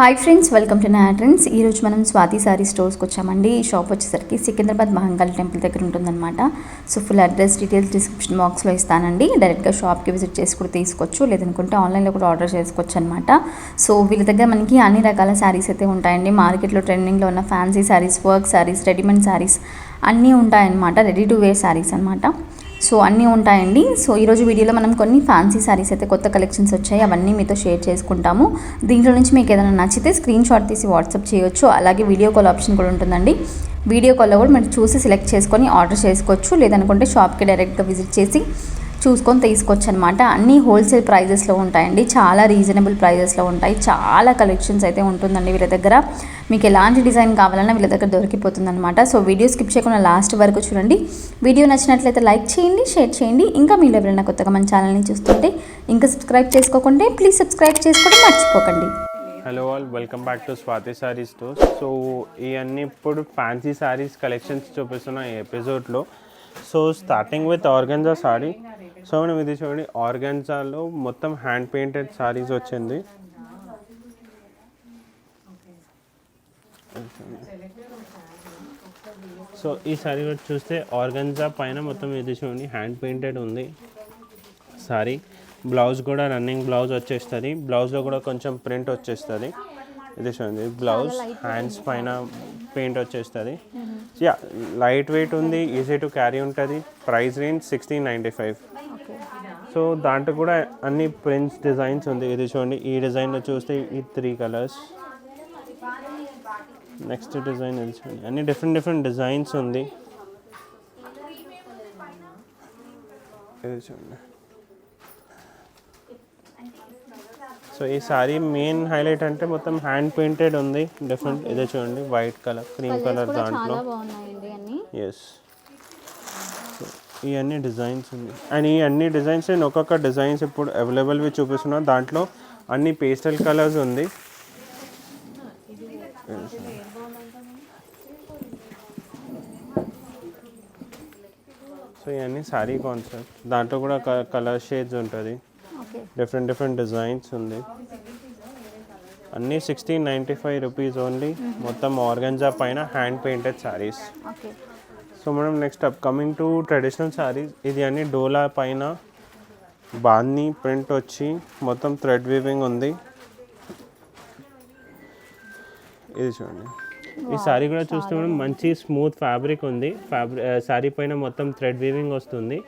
Hi friends welcome to నా trends ఈరోజు మనం స్వాతి సారీ స్టోర్స్కి వచ్చామండి. ఈ షాప్ వచ్చేసరికి సికింద్రాబాద్ మహంకాళి టెంపుల్ దగ్గర ఉంటుందన్నమాట. So full address details description బాక్స్లో ఇస్తానండి. డైరెక్ట్గా షాప్కి విజిట్ చేసి కూడా తీసుకోవచ్చు. లేదనుకుంటే ఆన్లైన్లో కూడా ఆర్డర్ చేసుకోవచ్చు అనమాట సో వీళ్ళ దగ్గర మనకి అన్ని రకాల శారీస్ అయితే ఉంటాయండి. మార్కెట్లో ట్రెండింగ్లో ఉన్న fancy saris work saris readymade saris అన్నీ ఉంటాయన్నమాట. రెడీ టు వేర్ శారీస్ అనమాట సో అన్నీ ఉంటాయండి. సో ఈరోజు వీడియోలో మనం కొన్ని ఫ్యాన్సీ శారీస్ అయితే కొత్త కలెక్షన్స్ వచ్చాయి. అవన్నీ మీతో షేర్ చేసుకుంటాము. దీంట్లో నుంచి మీకు ఏదైనా నచ్చితే స్క్రీన్ షాట్ తీసి వాట్సాప్ చేయొచ్చు. అలాగే వీడియో కాల్ ఆప్షన్ కూడా ఉంటుందండి. వీడియో కాల్లో కూడా మీరు చూసి సెలెక్ట్ చేసుకొని ఆర్డర్ చేసుకోవచ్చు. లేదనుకుంటే షాప్కి డైరెక్ట్గా విజిట్ చేసి చూసుకొని తీసుకోవచ్చు అనమాట అన్నీ హోల్సేల్ ప్రైజెస్లో ఉంటాయండి. చాలా రీజనబుల్ ప్రైజెస్లో ఉంటాయి. చాలా కలెక్షన్స్ అయితే ఉంటుందండి వీళ్ళ దగ్గర. మీకు ఎలాంటి డిజైన్ కావాలన్నా వీళ్ళ దగ్గర దొరికిపోతుందన్నమాట సో వీడియో స్కిప్ చేయకుండా లాస్ట్ వరకు చూడండి. వీడియో నచ్చినట్లయితే లైక్ చేయండి షేర్ చేయండి. ఇంకా మీరు ఎవరైనా కొత్తగా మన ఛానల్ని చూస్తుంటే ఇంకా సబ్స్క్రైబ్ చేసుకోకుంటే ప్లీజ్ సబ్స్క్రైబ్ చేసుకోవడం మర్చిపోకండి. Hello all welcome back to Swathi sari stores so ఇవన్నీ ఇప్పుడు ఫ్యాన్సీ శారీస్ కలెక్షన్స్ చూపిస్తున్న ఎపిసోడ్లో so starting with organza sari so మనం ఇది చూడండి. ఆర్గాన్జాలో మొత్తం హ్యాండ్ పెయింటెడ్ సారీస్ వచ్చింది. సో ఈ సారీ కూడా చూస్తే ఆర్గన్జా పైన మొత్తం ఇది చూడండి. హ్యాండ్ పెయింటెడ్ ఉంది సారీ బ్లౌజ్ కూడా రన్నింగ్ బ్లౌజ్ వచ్చేస్తుంది. బ్లౌజ్లో కూడా కొంచెం ప్రింట్ వచ్చేస్తుంది. ఇది చూడండి. బ్లౌజ్ హ్యాండ్స్ పైన పెయింట్ వచ్చేస్తుంది. యా లైట్ వెయిట్ ఉంది ఈజీ టు క్యారీ ఉంటుంది. Price range sixteen ninety five so దాంట్లో కూడా అన్ని ప్రింట్స్ డిజైన్స్ ఉంది. ఇది చూడండి. ఈ డిజైన్లో చూస్తే ఈ త్రీ కలర్స్ నెక్స్ట్ డిజైన్ ఇది చూడండి. అన్ని డిఫరెంట్ డిఫరెంట్ డిజైన్స్ ఉంది. ఇది చూడండి. సో ఈ సారీ మెయిన్ హైలైట్ అంటే మొత్తం హ్యాండ్ పెయింటెడ్ ఉంది. డిఫరెంట్ ఇదే చూడండి. వైట్ కలర్ క్రీమ్ కలర్ దాంట్లో. ఎస్ ఇవన్నీ డిజైన్స్ ఉంది అండ్ ఈ అన్ని డిజైన్స్ నేను ఒక్కొక్క డిజైన్స్ ఇప్పుడు అవైలబుల్వి చూపిస్తున్నా. దాంట్లో అన్ని పేస్టల్ కలర్స్ ఉంది. సో ఇవన్నీ సారీ కాన్సెప్ట్. దాంట్లో కూడా కలర్ షేడ్స్ ఉంటుంది. డిఫరెంట్ డిఫరెంట్ డిజైన్స్ ఉంది. అన్నీ sixteen ninety five rupees only. మొత్తం ఆర్గంజా పైన హ్యాండ్ పెయింటెడ్ శారీస్. సో మనం next up coming to traditional saris ఇది అన్ని డోలా పైన బాన్ని ప్రింట్ వచ్చి మొత్తం థ్రెడ్ వీవింగ్ ఉంది. ఇది చూడండి. ఈ శారీ కూడా చూస్తే మనం మంచి స్మూత్ ఫ్యాబ్రిక్ ఉంది. ఫ్యాబ్రిక్ శారీ పైన మొత్తం థ్రెడ్ వీవింగ్ వస్తుంది.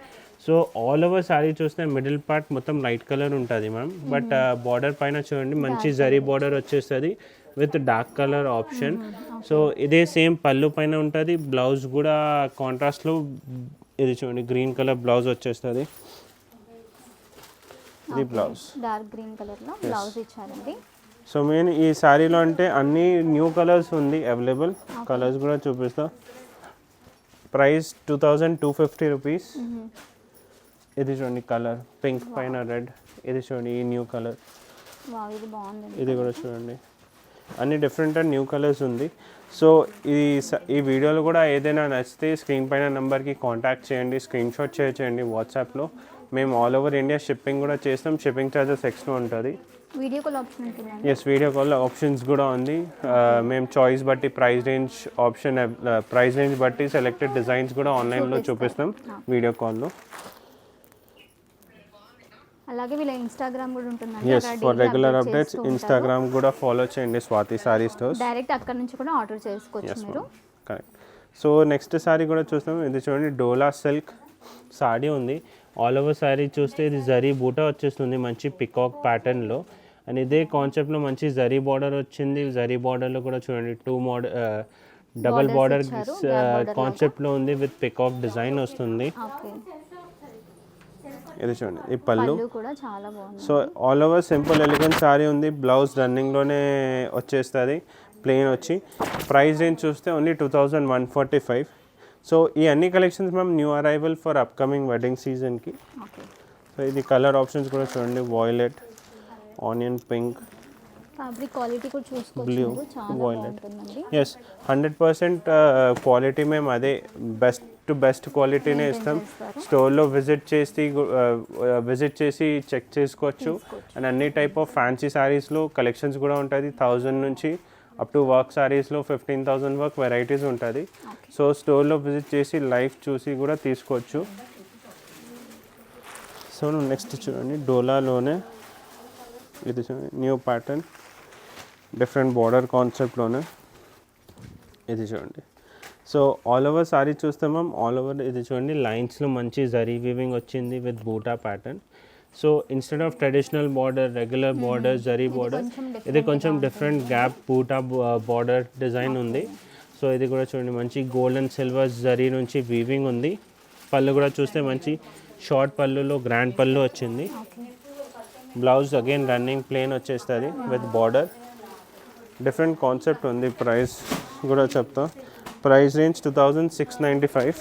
సో ఆల్ ఓవర్ శారీ చూస్తే మిడిల్ పార్ట్ మొత్తం లైట్ కలర్ ఉంటుంది మ్యామ్ బట్ బార్డర్ పైన చూడండి మంచి జరీ బార్డర్ వచ్చేస్తుంది. With dark colour option. So ఇదే సేమ్ పళ్ళు పైన ఉంటుంది. బ్లౌజ్ కూడా కాంట్రాస్ట్లో ఇది చూడండి గ్రీన్ కలర్ బ్లౌజ్ వచ్చేస్తుంది. ఇది బ్లౌజ్. డార్క్ గ్రీన్ కలర్లో బ్లౌజ్ ఇచ్చారండి. సో మెయిన్ ఈ శారీలో అంటే అన్ని న్యూ కలర్స్ ఉంది అవైలబుల్. కలర్స్ కూడా చూపిస్తా. Price two thousand two fifty rupees. ఇది చూడండి కలర్. పింక్ పైన రెడ్. ఇది చూడండి ఈ న్యూ కలర్. ఇది కూడా చూడండి. అన్ని డిఫరెంట్ అండ్ న్యూ కలర్స్ ఉంది. సో ఈ ఈ వీడియోలో కూడా ఏదైనా నచ్చితే స్క్రీన్ పైన నెంబర్కి కాంటాక్ట్ చేయండి స్క్రీన్ షాట్ చేయండి వాట్సాప్లో మేము ఆల్ ఓవర్ ఇండియా షిప్పింగ్ కూడా చేస్తాం. షిప్పింగ్ ఛార్జెస్ ఎక్స్ట్రా ఉంటుంది. Video call option yes video call options కూడా ఉంది. మేము చాయిస్ బట్టి price range option price range బట్టి సెలెక్టెడ్ డిజైన్స్ కూడా ఆన్లైన్లో చూపిస్తాం. వీడియో కాల్లో అలాగే వీళ్ళ ఇన్స్టాగ్రామ్ కూడా ఉంటుందండి. Yes for regular updates Instagram కూడా ఫాలో చేయండి స్వాతి సారీ స్టోర్స్ డైరెక్ట్ అక్కడ నుంచి కూడా ఆర్డర్ చేసుకోవచ్చు మీరు. కరెక్ట్ సో నెక్స్ట్ సారీ కూడా చూస్తాం. ఇది చూడండి డోలా సిల్క్ సారీ ఉంది. ఆల్ ఓవర్ సారీ చూస్తే ఇది జరీ బూటా వచ్చేస్తుంది మంచి పికాక్ ప్యాటర్న్లో అండ్ ఇదే కాన్సెప్ట్లో మంచి జరీ బార్డర్ వచ్చింది. జరీ బార్డర్లో కూడా చూడండి టూ మోడల్ డబల్ బార్డర్ కాన్సెప్ట్లో ఉంది విత్ పికాక్ డిజైన్ వస్తుంది. ఇది చూడండి ఈ పళ్ళు. కూడా చాలా బాగుంది so all over simple elegant sari ఉంది. బ్లౌజ్ రన్నింగ్లోనే వచ్చేస్తుంది. ప్లెయిన్ వచ్చి. ప్రైస్ రేంజ్ చూస్తే only two thousand one forty five so ఈ అన్ని collections ma'am new arrival for upcoming wedding సీజన్కి సో ఇది కలర్ ఆప్షన్స్ కూడా చూడండి. Violet onion pink fabric quality కూడా చూసుకోవచ్చు Blue, మీరు. చాలా violet. బాగుంటుందండి. ఎస్ హండ్రెడ్ పర్సెంట్ క్వాలిటీ మేము అదే బెస్ట్ టు బెస్ట్ క్వాలిటీనే ఇస్తాం. స్టోర్లో విజిట్ చేసి విజిట్ చేసి చెక్ చేసుకోవచ్చు. అండ్ అన్ని టైప్ ఆఫ్ ఫ్యాన్సీ శారీస్లో కలెక్షన్స్ కూడా ఉంటుంది. థౌజండ్ నుంచి అప్ టు వర్క్ శారీస్లో ఫిఫ్టీన్ థౌజండ్ వర్క్ వెరైటీస్ ఉంటుంది. సో స్టోర్లో విజిట్ చేసి లైవ్ చూసి కూడా తీసుకోవచ్చు. సో నెక్స్ట్ చూడండి. డోలాలోనే ఇది చూడండి. న్యూ ప్యాటర్న్ డిఫరెంట్ బార్డర్ కాన్సెప్ట్లోనే ఇది చూడండి. సో ఆల్ ఓవర్ సారీ చూస్తే మ్యామ్ ఆల్ ఓవర్ ఇది చూడండి లైన్స్లో మంచి జరీ వీవింగ్ వచ్చింది with buta pattern so instead of traditional border regular border zari border ఇది కొంచెం different gap buta border design ఉంది. సో ఇది కూడా చూడండి మంచి గోల్డ్ అండ్ సిల్వర్ జరీ నుంచి వీవింగ్ ఉంది. పళ్ళు కూడా చూస్తే మంచి షార్ట్ పళ్ళులో గ్రాండ్ పళ్ళు వచ్చింది. బ్లౌజ్ అగైన్ రన్నింగ్ ప్లేన్ వచ్చేస్తుంది విత్ బార్డర్ డిఫరెంట్ కాన్సెప్ట్ ఉంది ప్రైస్ కూడా చెప్తా. Price range two thousand six ninety five.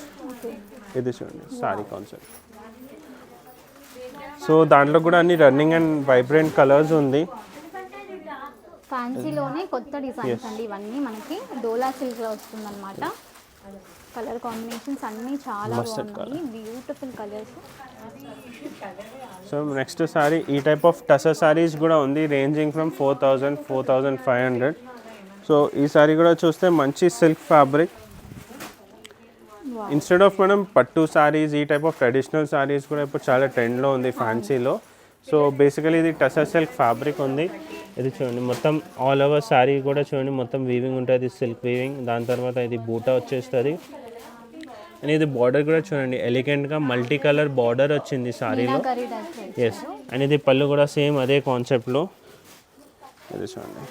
ఇది చూడండి సారీ కాన్సెప్ట్ సో దాంట్లో కూడా అన్ని రన్నింగ్ అండ్ వైబ్రెంట్ కలర్స్ ఉంది. ఫ్యాన్సీలోనే కొత్త డిజైన్స్ అండి ఇవన్నీ మనకి. డోలా సిల్క్లో వస్తుందన్నమాట. కలర్ కాంబినేషన్స్ అన్నీ చాలా బాగున్నాయి. Beautiful colours so next sari ఈ టైప్ ఆఫ్ టసర్ సారీస్ కూడా ఉంది ranging from four thousand four thousand five hundred so ఈ సారీ కూడా చూస్తే మంచి సిల్క్ ఫ్యాబ్రిక్ ఇన్స్టెడ్ ఆఫ్ మనం పట్టు సారీస్ ఈ టైప్ ఆఫ్ ట్రెడిషనల్ సారీస్ కూడా ఇప్పుడు చాలా ట్రెండ్లో ఉంది ఫ్యాన్సీలో సో బేసికలీ ఇది టసర్ సిల్క్ ఫ్యాబ్రిక్ ఉంది. ఇది చూడండి మొత్తం ఆల్ ఓవర్ సారీ కూడా చూడండి మొత్తం వీవింగ్ ఉంటుంది సిల్క్ వీవింగ్ దాని తర్వాత ఇది బూటా వచ్చేస్తుంది. అండ్ ఇది బార్డర్ కూడా చూడండి ఎలిగెంట్గా మల్టీ కలర్ బార్డర్ వచ్చింది టైప్ ఎస్ అండ్ ఇది పళ్ళు కూడా సేమ్ అదే కాన్సెప్ట్లో ఇది చూడండి.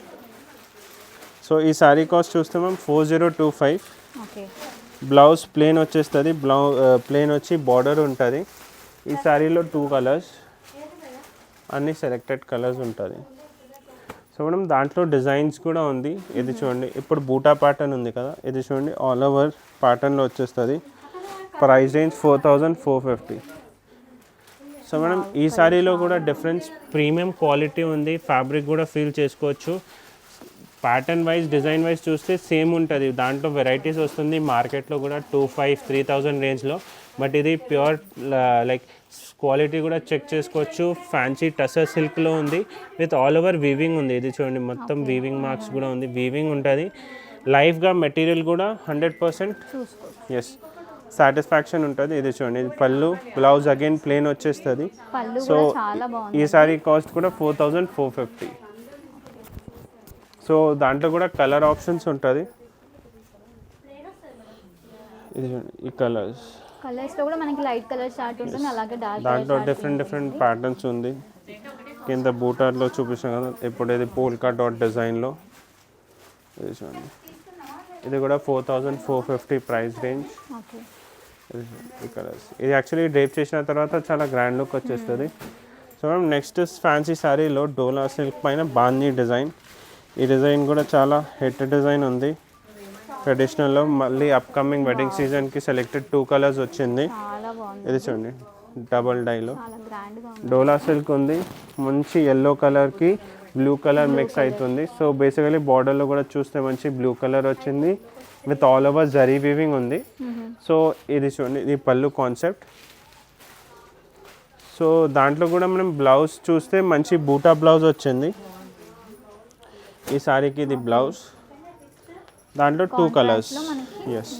సో ఈ శారీ కాస్ట్ చూస్తే ma'am four zero two five blouse plain వచ్చేస్తుంది బ్లౌ ప్లేన్ వచ్చి బార్డర్ ఉంటుంది. ఈ శారీలో టూ కలర్స్ అన్ని సెలెక్టెడ్ కలర్స్ ఉంటుంది. సో మేడం దాంట్లో డిజైన్స్ కూడా ఉంది. ఇది చూడండి ఇప్పుడు బూటా ప్యాటర్న్ ఉంది కదా ఇది చూడండి ఆల్ ఓవర్ ప్యాటర్న్లో వచ్చేస్తుంది. Price range four thousand four fifty so madam ఈ సారీలో కూడా డిఫరెన్స్ ప్రీమియం క్వాలిటీ ఉంది ఫ్యాబ్రిక్ కూడా ఫీల్ చేసుకోవచ్చు. ప్యాటర్న్ వైజ్ డిజైన్ వైజ్ చూస్తే సేమ్ ఉంటుంది. దాంట్లో వెరైటీస్ వస్తుంది. మార్కెట్లో కూడా టూ ఫైవ్ త్రీ థౌజండ్ రేంజ్లో బట్ ఇది ప్యూర్ లైక్ క్వాలిటీ కూడా చెక్ చేసుకోవచ్చు. ఫ్యాన్సీ టసర్ సిల్క్లో ఉంది. విత్ ఆల్ ఓవర్ వీవింగ్ ఉంది. ఇది చూడండి మొత్తం వీవింగ్ మార్క్స్ కూడా ఉంది. వీవింగ్ ఉంటుంది. లైఫ్గా మెటీరియల్ కూడా హండ్రెడ్ పర్సెంట్ ఎస్ సాటిస్ఫాక్షన్ ఉంటుంది. ఇది చూడండి ఇది పళ్ళు బ్లౌజ్ అగైన్ ప్లేన్ వచ్చేస్తుంది. సో కూడా చాలా బాగుంది. ఈ సారీ కాస్ట్ కూడా four thousand four fifty so దాంట్లో కూడా కలర్ ఆప్షన్స్ ఉంటుంది. ఇది చూడండి ఈ కలర్స్. కలర్స్లో కూడా మనకి లైట్ కలర్ చార్ట్ ఉంటుంది అలాగే డార్క్ దాంట్లో డిఫరెంట్ డిఫరెంట్ ప్యాటర్న్స్ ఉంది. కింద బూటార్లో చూపిస్తాం కదా ఇప్పుడు ఇది పోల్కా డాట్ డిజైన్లో ఇది చూడండి. ఇది కూడా four thousand four fifty price range ఈ కలర్స్. ఇది యాక్చువల్లీ డ్రేప్ చేసిన తర్వాత చాలా గ్రాండ్ లుక్ వచ్చేస్తుంది. సో మ్యామ్ నెక్స్ట్ ఫ్యాన్సీ శారీలో డోలా సిల్క్ పైన బాందీ డిజైన్ ఈ డిజైన్ కూడా చాలా హిట్ డిజైన్ ఉంది. ట్రెడిషనల్లో మళ్ళీ అప్కమింగ్ వెడ్డింగ్ సీజన్కి సెలెక్టెడ్ టూ కలర్స్ వచ్చింది. ఇది చూడండి డబల్ డైలో డోలా సిల్క్ ఉంది. మంచి ఎల్లో కలర్కి బ్లూ కలర్ మిక్స్ అవుతుంది సో బేసికలీ బార్డర్లో కూడా చూస్తే మంచి బ్లూ కలర్ వచ్చింది. With all over zari weaving ఉంది. సో ఇది చూడండి ఇది పళ్ళు కాన్సెప్ట్ సో దాంట్లో కూడా మనం బ్లౌజ్ చూస్తే మంచి బూటా బ్లౌజ్ వచ్చింది. ఈ సారీకి ఇది బ్లౌజ్. దాంట్లో two colours yes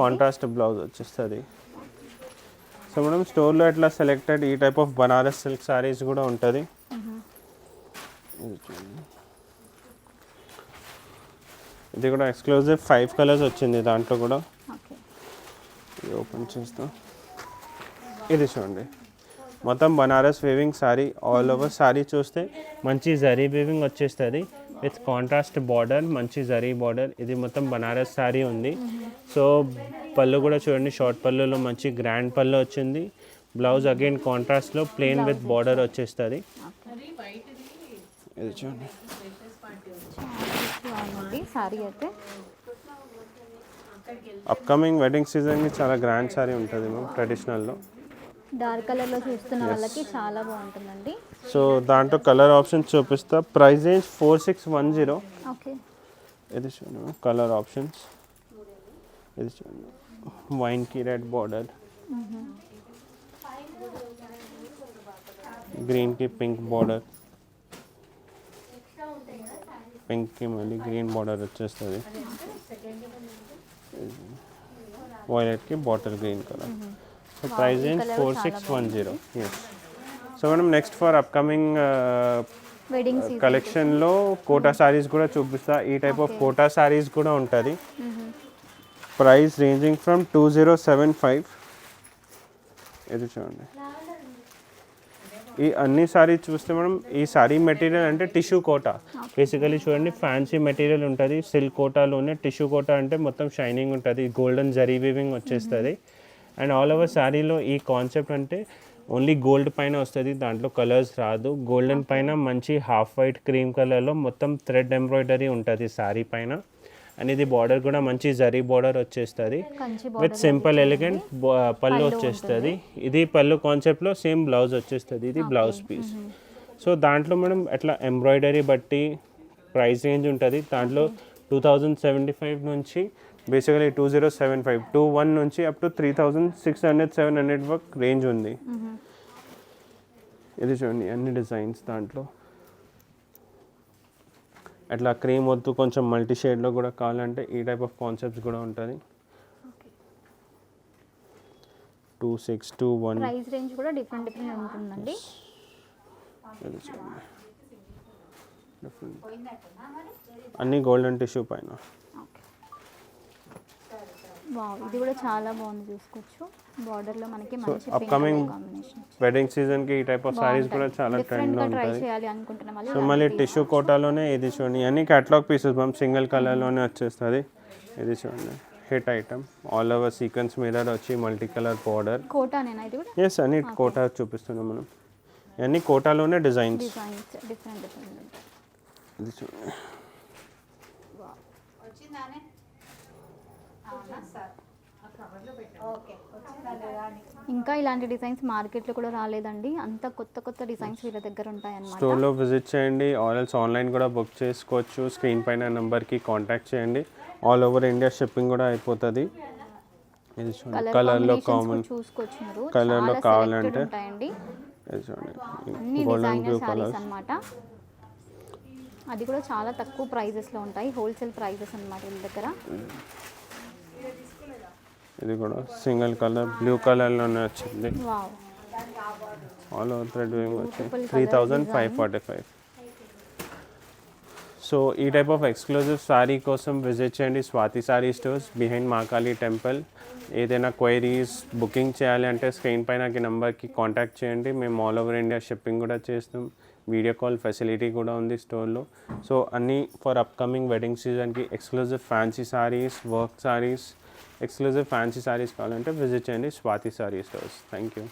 contrast blouse వచ్చేస్తుంది. సో మనం స్టోర్లో ఎట్లా సెలెక్టెడ్ ఈ type of Banaras silk saris కూడా ఉంటుంది. ఇది కూడా ఎక్స్క్లూజివ్ ఫైవ్ కలర్స్ వచ్చింది దాంట్లో కూడా. ఓపెన్ చేస్తాం. ఇది చూడండి. మొత్తం Banaras weaving sari all over sari చూస్తే మంచి జరీ వేవింగ్ వచ్చేస్తుంది. విత్ కాంట్రాస్ట్ బార్డర్ మంచి జరీ బార్డర్ ఇది మొత్తం బనారస్ సారీ ఉంది. సో పళ్ళు కూడా చూడండి షార్ట్ పళ్ళులో మంచి గ్రాండ్ పళ్ళు వచ్చింది. బ్లౌజ్ అగైన్ కాంట్రాస్ట్లో ప్లెయిన్ విత్ బార్డర్ వచ్చేస్తుంది. ఇది చూడండి. సారీ అయితే. అప్కమింగ్ వెడ్డింగ్ సీజన్కి చాలా గ్రాండ్ సారీ ఉంటుంది మ్యామ్ ట్రెడిషనల్లో డార్క్ కలర్లో చూస్తున్న వాళ్ళకి చాలా బాగుంటుందండి. సో దాంట్లో కలర్ ఆప్షన్స్ చూపిస్తా. Price range four six one zero. Okay. ఇది చూడండి కలర్ ఆప్షన్స్. ఇది చూడండి వైన్కి రెడ్ బార్డర్. గ్రీన్కి పింక్ బార్డర్. పింక్కి మళ్ళీ గ్రీన్ బార్డర్ వచ్చేస్తుంది. వాయిలెట్కి bottle green colour. So price range colour four six one zero yes so madam next for upcoming wedding కలెక్షన్లో కోటా సారీస్ కూడా చూపిస్తా. ఈ టైప్ ఆఫ్ కోటా సారీస్ కూడా ఉంటుంది. Price ranging from two zero seven five ఇది చూడండి. ఈ అన్ని సారీ చూస్తే మనం ఈ సారీ మెటీరియల్ అంటే టిష్యూ కోటా బేసికలీ చూడండి ఫ్యాన్సీ మెటీరియల్ ఉంటుంది. సిల్క్ కోటాలోనే టిష్యూ కోటా అంటే మొత్తం షైనింగ్ ఉంటుంది. గోల్డెన్ జరీ వీవింగ్ వచ్చేస్తుంది. అండ్ ఆల్ ఓవర్ శారీలో ఈ కాన్సెప్ట్ అంటే ఓన్లీ గోల్డ్ పైన వస్తుంది దాంట్లో కలర్స్ రాదు. గోల్డెన్ పైన మంచి హాఫ్ వైట్ క్రీమ్ కలర్లో మొత్తం థ్రెడ్ ఎంబ్రాయిడరీ ఉంటుంది శారీ పైన. అండ్ ఇది బార్డర్ కూడా మంచి జరీ బార్డర్ వచ్చేస్తుంది. విత్ సింపుల్ ఎలిగెంట్ పళ్ళు వచ్చేస్తుంది. ఇది పళ్ళు కాన్సెప్ట్లో సేమ్ బ్లౌజ్ వచ్చేస్తుంది ఇది బ్లౌజ్ పీస్. సో దాంట్లో మనం అట్లా ఎంబ్రాయిడరీ బట్టి ప్రైస్ రేంజ్ ఉంటుంది. దాంట్లో టూ థౌజండ్ సెవెంటీ ఫైవ్ నుంచి basically two zero seven five two one నుంచి up to three thousand six hundred seven hundred వరకు రేంజ్ ఉంది. ఇది చూడండి అన్ని డిజైన్స్ దాంట్లో. అట్లా క్రీమ్ వద్దు కొంచెం మల్టీ షేడ్లో కూడా కావాలంటే ఈ టైప్ ఆఫ్ కాన్సెప్ట్స్ కూడా ఉంటుంది. Two six two one. Price range కూడా డిఫరెంట్ డిఫరెంట్ ఉంటుందండి. అన్ని గోల్డెన్ టిష్యూ పైన. వావ్ ఇది కూడా చాలా బాగుంది చూసుకోవచ్చు. బార్డర్లో మనకి మంచి upcoming కాంబినేషన్ వెడ్డింగ్ సీజన్కి ఈ టైప్ ఆఫ్ సారీస్ కూడా చాలా డిఫరెంట్ ట్రెండ్లో గా ట్రై ఉంటుంది. చేయాలి అనుకుంటున్నాం సో మళ్ళీ టిష్యూ కోటాలోనే ఇది చూడండి. అన్ని క్యాటలాగ్ పీసెస్ మ్యామ్ సింగిల్ కలర్లోనే వచ్చేస్తుంది. ఇది చూడండి. Hit item all over sequence మీద వచ్చి మల్టీ కలర్ పౌడర్ కోటా నేనా ఇది కూడా? ఎస్ అన్ని కోటా చూపిస్తున్నాం మనం. ఇవన్నీ కోటాలోనే డిజైన్స్ డిజైన్స్ డిఫరెంట్ డిఫరెంట్ ఇది చూడండి. ఇంకా ఇలాంటి డిజైన్స్ మార్కెట్లో కూడా రాలేదండి. అంత కొత్త కొత్త డిజైన్స్ వీళ్ళ దగ్గర ఉంటాయి అన్నమాట స్టోర్లో విజిట్ చేయండి ఆర్ఎల్స్ ఆన్లైన్ కూడా బుక్ చేసుకోవచ్చు. స్క్రీన్ పైన నెంబర్కి కాంటాక్ట్ చేయండి. ఆల్ ఓవర్ ఇండియా షిప్పింగ్ కూడా అయిపోతుంది. ఇది చూడండి. కలర్ కలర్లో కామన్ కూడా చూసుకోవచ్చు మీరు Colour లో చాలా కావాలంటే చూడండి. Golden blue designer colour saris అన్నమాట. అది కూడా చాలా తక్కువ ప్రైజెస్లో ఉంటాయి. హోల్సేల్ ప్రైజెస్ అన్నమాట వీళ్ళ దగ్గర. ఇది కూడా సింగిల్ కలర్ బ్లూ కలర్లోనే వచ్చింది. ఆల్ ఓవర్ థ్రెడ్ వింగ్ వచ్చి Beautiful three thousand five. Forty five so ఈ టైప్ ఆఫ్ ఎక్స్క్లూజివ్ సారీ కోసం విజిట్ చేయండి. Swathi sari stores behind Mahakali temple ఏదైనా క్వైరీస్ బుకింగ్ చేయాలి అంటే స్క్రీన్ పైన నెంబర్కి కాంటాక్ట్ చేయండి. మేము ఆల్ ఓవర్ ఇండియా షిప్పింగ్ కూడా చేస్తాం. వీడియో కాల్ ఫెసిలిటీ కూడా ఉంది స్టోర్లో సో అన్నీ ఫర్ అప్కమింగ్ వెడ్డింగ్ సీజన్కి exclusive fancy saris work saris exclusive fancy saris కావాలంటే విజిట్ చేయండి Swathi sari stores thank you.